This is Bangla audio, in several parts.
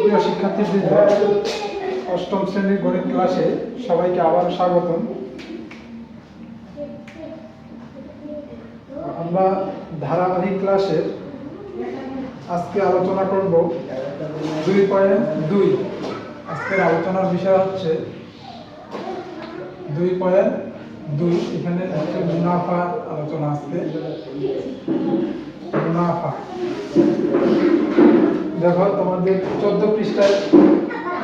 সুপ্রিয় শিক্ষার্থীবৃন্দ, অষ্টম শ্রেণির গণিত ক্লাসে সবাইকে আবার স্বাগতম। আমরা ধারাবাহিক ক্লাসের আজকে আলোচনা করব দুই পয়েন্ট দুই। আজকের আলোচনার বিষয় হচ্ছে দুই পয়েন্ট দুই। এখানে মুনাফা আলোচনা আজকে মুনাফা। দেখো, তোমাদের চোদ্দ পৃষ্ঠায়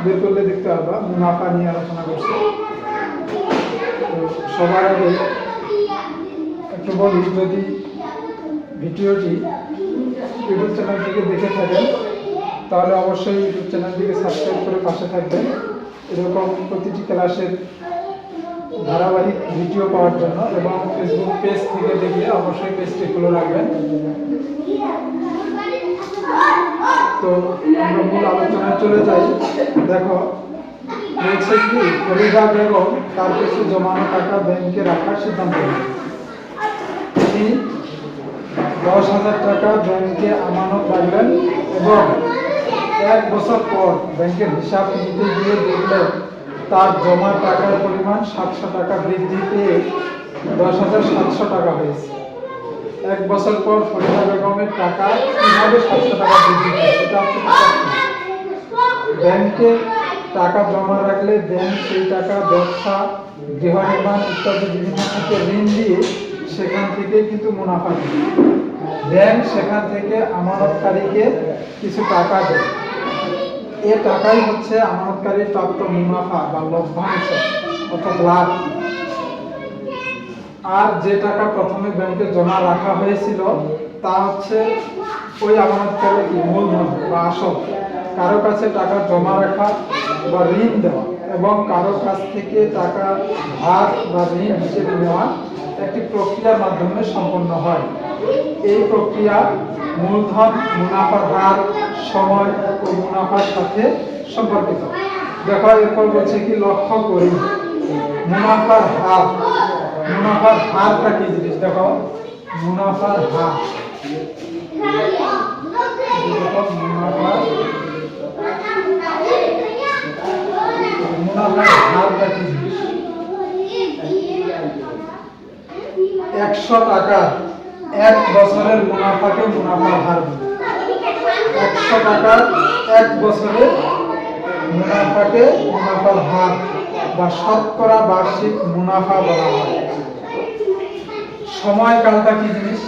বের করলে দেখতে পারবা মুনাফা নিয়ে আলোচনা করছে। তো সবার আগে একটু বলি, যদি ভিডিওটি ইউটিউব চ্যানেল থেকে দেখে থাকেন, তাহলে অবশ্যই ইউটিউব চ্যানেলটিকে সাবস্ক্রাইব করে পাশে থাকবেন। এরকম প্রতিটি ক্লাসের ধারাবাহিক ভিডিও পাওয়ার জন্য এবং ফেসবুক পেজ থেকে দেখলে অবশ্যই পেজটি খুলে রাখবেন। তো আমরা মূল আলোচনায় চলে যাই। দেখো, বলছে কি ফরিদা বেগম তার কিছু জমানো টাকা ব্যাংকে রাখার সিদ্ধান্ত তিনি দশ হাজার টাকা ব্যাংকে আমানত রাখলেন এবং এক বছর পর ব্যাংকের হিসাব নিতে গিয়ে দেখলেন তার জমা টাকার পরিমাণ সাতশো টাকা বৃদ্ধি পেয়ে দশ হাজার সাতশো টাকা হয়েছে। এক বছর পর ফরিদা বেগমের টাকা কীভাবে সাতশো টাকা বৃদ্ধি এটা ব্যাংকে টাকা জমা রাখলে ব্যাংক সেই টাকা, ব্যবসা গৃহ নির্মাণ ইত্যাদি বিভিন্ন ক্ষেত্রে ঋণ দিয়ে সেখান থেকে কিন্তু মুনাফা দেয়। ব্যাংক সেখান থেকে আমানতকারীকে কিছু টাকা দেয়। এ টাকাই হচ্ছে আমানতকারীর প্রাপ্ত মুনাফা বা লভ্যাংশ অর্থাৎ লাভ। আর যে টাকা প্রথমে ব্যাংকে জমা রাখা হয়েছিল, তা হচ্ছে ওই আমানতকারী কি? মূলধন বা আসল। কারও কাছে টাকা জমা রাখা বা ঋণ দেওয়া এবং কারও কাছ থেকে টাকা ধার বা ঋণ হিসেবে নেওয়া একটি প্রক্রিয়ার মাধ্যমে সম্পন্ন হয়। এই প্রক্রিয়া মূলধন মুনাফার হার সময় ও মুনাফার সাথে সম্পর্কিত। দেখো, এরপর বলছে কি? লক্ষ্য করি। মুনাফার হার মুনাফার হারটা কি জিনিস দেখো? মুনাফার হার। মুনাফার মুনাফার হারটা কি জিনিস? একশো টাকার এক বছরের মুনাফাকে মুনাফার হার একশো টাকার এক বছরের মুনাফাকে মুনাফার হার। বা শতকরা বার্ষিক মুনাফা বলা হয়। সময়কালটা কি জিনিস?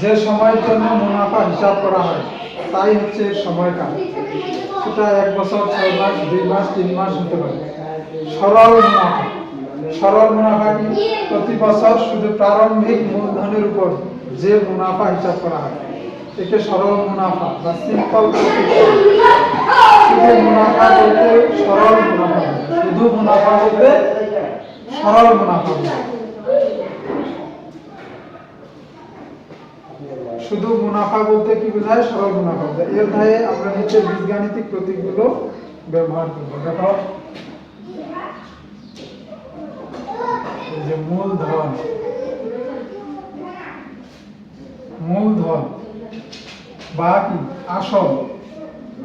যে সময়ের জন্য মুনাফা হিসাব করা হয়, তাই হচ্ছে সময়কাল। সেটা এক বছর, ছয় মাস, দুই মাস, তিন মাস হতে পারে। সরল মুনাফা। সরল মুনাফা কি? প্রতি বছর শুধু প্রারম্ভিক মূলধনের উপর যে মুনাফা হিসাব করা হয়, একে সরল মুনাফা বা সিম্পল শুধু মুনাফা বলতে সরল মুনাফা শুধু মুনাফা বলতে সরল মুনাফা শুধু মুনাফা বলতে কি বোঝায়? সরল মুনাফা বোঝায় এর ধায়ে আমরা নিচে বীজগাণিতিক প্রতীকগুলো ব্যবহার করব। দেখো যে মূলধন মূলধন বা কি? আসল।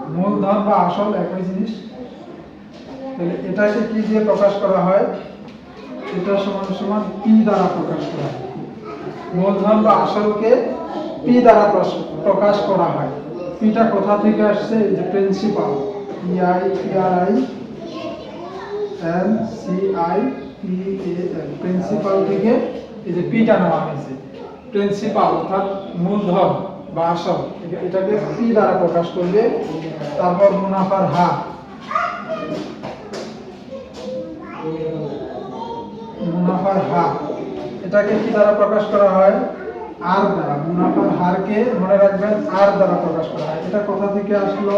মূলধন বা আসল একই জিনিস। তাহলে এটাকে কি দিয়ে প্রকাশ করা হয়? এটা সমান সমান পি দ্বারা প্রকাশ করা হয়। মূলধন বা আসলকে পি দ্বারা প্রকাশ করা হয়। পিটা কোথা থেকে আসছে? যে principal P I P R I N C I P A L principal থেকে এই যে পিটা নেওয়া হয়েছে। প্রিন্সিপাল অর্থাৎ মূলধন। বা আসল এটাকে পি দ্বারা প্রকাশ করলে তারপর মুনাফার হার। মুনাফার হার। এটাকে কি দ্বারা প্রকাশ করা হয়? আর দ্বারা। মুনাফার হারকে মনে রাখবেন আর দ্বারা প্রকাশ করা হয়। এটা কোথা থেকে আসলো?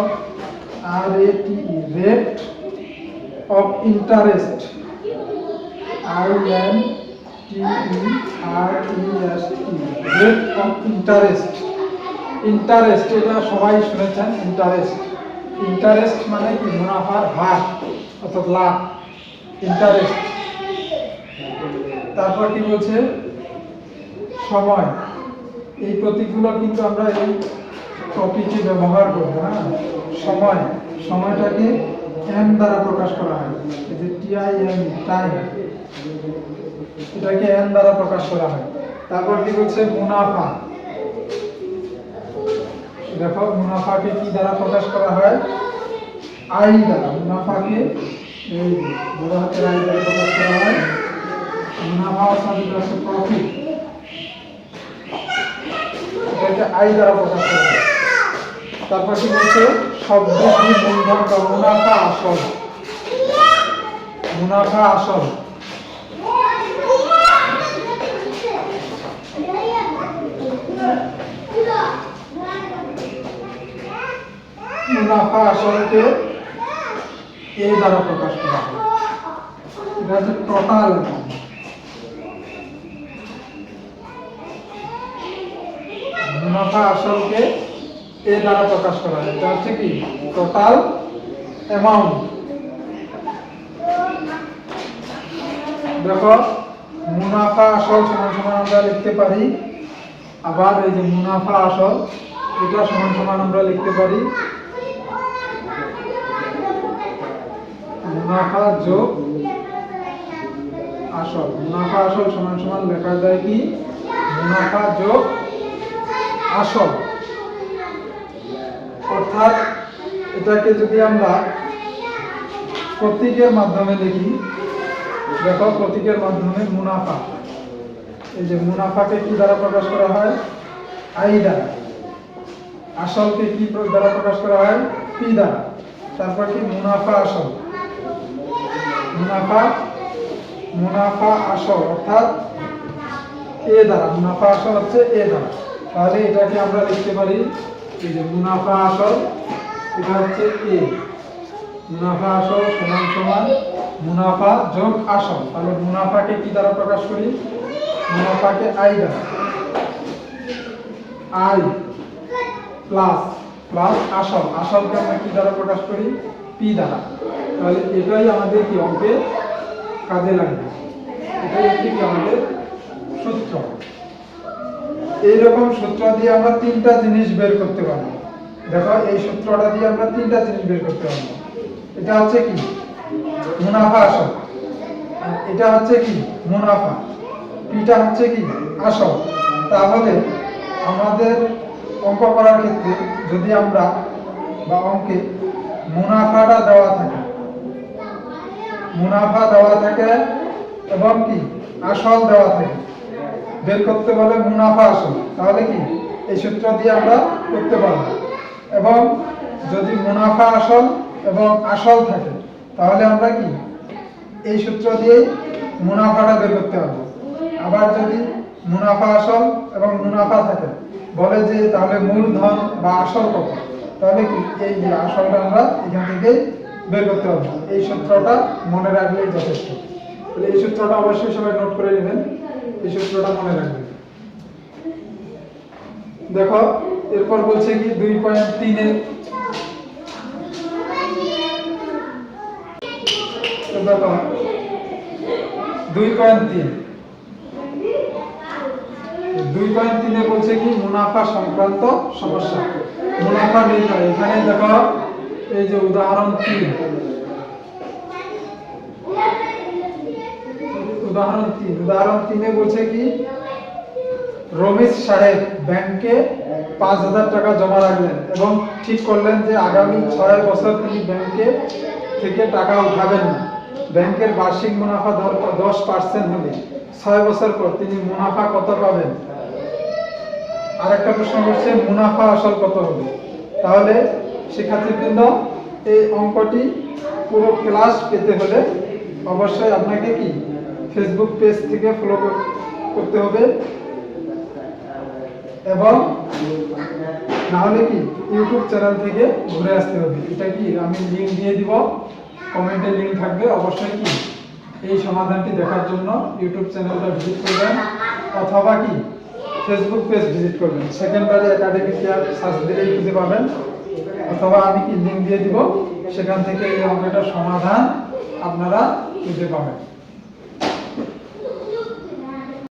R A T rate of interest I N T E R E rate of interest interest এটা সবাই শুনেছেন ইন্টারেস্ট ইন্টারেস্ট মানে কি? মুনাফার হার অর্থাৎ লাভ। ইন্টারেস্ট তারপর কি বলছে? সময়। এই প্রতীকগুলো কিন্তু আমরা এই টপিকে ব্যবহার করব হ্যাঁ? সময়। সময়টাকে এম দ্বারা প্রকাশ করা হয়। এই যে টিআই এম টাইম এটাকে এন দ্বারা প্রকাশ করা হয়। তারপর কি বলছে? মুনাফা। দেখো, মুনাফাকে কি দ্বারা প্রকাশ করা হয়? আই দ্বারা। মুনাফাকে এই বড় হাতের আই দ্বারা প্রকাশ করা হয়। মুনাফা সাথে হচ্ছে প্রফিট এটাকে আই দ্বারা প্রকাশ করা হয়। তারপর কি বলছে? শব্দটি মূলধন বা মুনাফা আসল। মুনাফা আসল। মুনাফা আসলকে এ দ্বারা প্রকাশ করা হয়। মুনাফা আসলকে এ দ্বারা প্রকাশ করা হয়। এটা হচ্ছে কি? Total amount. দেখো, মুনাফা আসল সমান সমান আমরা লিখতে পারি। আবার এই যে মুনাফা আসল, এটা সমান সমান আমরা লিখতে পারি। মুনাফা যোগ আসল। মুনাফা আসল সমান সমান লেখা যায় কি? মুনাফা যোগ আসল। অর্থাৎ এটাকে যদি আমরা প্রতীকের মাধ্যমে লিখি দেখো প্রতীকের মাধ্যমে মুনাফা। এই যে মুনাফাকে কি দ্বারা প্রকাশ করা হয়? আই দ্বারা। আসলকে কি দ্বারা প্রকাশ করা হয়? পি দ্বারা। তারপর কি? মুনাফা আসল। মুনাফা মুনাফা আসল, অর্থাৎ এ দ্বারা, মুনাফা আসল হচ্ছে এ দ্বারা। তাহলে এটাকে আমরা লিখতে পারি, এই যে মুনাফা আসল, এটা হচ্ছে এ। মুনাফা আসল সমান সমান মুনাফা যোগ আসল। তাহলে মুনাফাকে কি দ্বারা প্রকাশ করি? মুনাফাকে আই দ্বারা। আই প্লাস প্লাস আসল। আসলকে আমরা কি দ্বারা প্রকাশ করি? পি দ্বারা। তাহলে এটাই আমাদের কি অঙ্কে কাজে লাগবে? এটাই হচ্ছে কি আমাদের সূত্র। এইরকম সূত্র দিয়ে আমরা তিনটা জিনিস বের করতে পারব। দেখো, এই সূত্রটা দিয়ে আমরা তিনটা জিনিস বের করতে পারব। এটা হচ্ছে কি? মুনাফা আসল। এটা হচ্ছে কি? মুনাফা। পিটা হচ্ছে কি? আসল। তাহলে আমাদের অঙ্ক করার ক্ষেত্রে যদি আমরা বা অঙ্কে মুনাফাটা দেওয়া থাকে মুনাফা দেওয়া থাকে এবং কি? আসল দেওয়া থাকে। বের করতে বলে মুনাফা আসল। তাহলে কি? এই সূত্র দিয়ে আমরা করতে পারব। এবং যদি মুনাফা আসল এবং আসল থাকে, তাহলে আমরা কি? এই সূত্র দিয়েই মুনাফাটা বের করতে পারব। আবার যদি মুনাফা আসল এবং মুনাফা থাকে, বলে যে তাহলে মূলধন বা আসল কত? তাহলে কি? এই যে আসলটা আমরা এখান থেকেই বের করতে হবে। এই সূত্রটা মনে রাখলেই যথেষ্ট। তাহলে এই সূত্রটা অবশ্যই সবাই নোট করে নেবেন। এই সূত্রটা মনে রাখবেন। দেখো, এরপর বলছে কি, দুই পয়েন্ট দেখো, দুই পয়েন্ট তিন। দুই পয়েন্ট তিনে বলছে কি, মুনাফা সংক্রান্ত সমস্যা। মুনাফা নির্ণয়। এখানে দেখো এই যে উদাহরণ তিন। উদাহরণ তিন। উদাহরণ তিনে বলছে কি, রমেশ সাহেব ব্যাংকে পাঁচ হাজার টাকা জমা রাখলেন এবং ঠিক করলেন যে আগামী ছয় বছর তিনি ব্যাংকে থেকে টাকা উঠাবেন না। ব্যাংকের বার্ষিক মুনাফা দশ পার্সেন্ট হলে ছয় বছর পর তিনি মুনাফা কত পাবেন? আরেকটা প্রশ্ন করছে, মুনাফা আসল কত হবে? তাহলে শিক্ষার্থীবৃন্দ, এই অঙ্কটি পুরো ক্লাস পেতে হলে অবশ্যই আপনাকে কি ফেসবুক পেজ থেকে ফলো করতে হবে। এবং না হলে কি ইউটিউব চ্যানেল থেকে ঘুরে আসতে হবে। এটা কি আমি লিঙ্ক দিয়ে দিব? কমেন্টে লিঙ্ক থাকবে। অবশ্যই কি এই সমাধানটি দেখার জন্য ইউটিউব চ্যানেলটা ভিজিট করবেন অথবা কি ফেসবুক পেজ ভিজিট করবেন। সেকেন্ডারি একাডেমিক ইয়ার সার্চ দিলেই খুঁজে পাবেন। অথবা আমি কি লিঙ্ক দিয়ে দিব? সেখান থেকে অঙ্কটার সমাধান আপনারা খুঁজে পাবেন।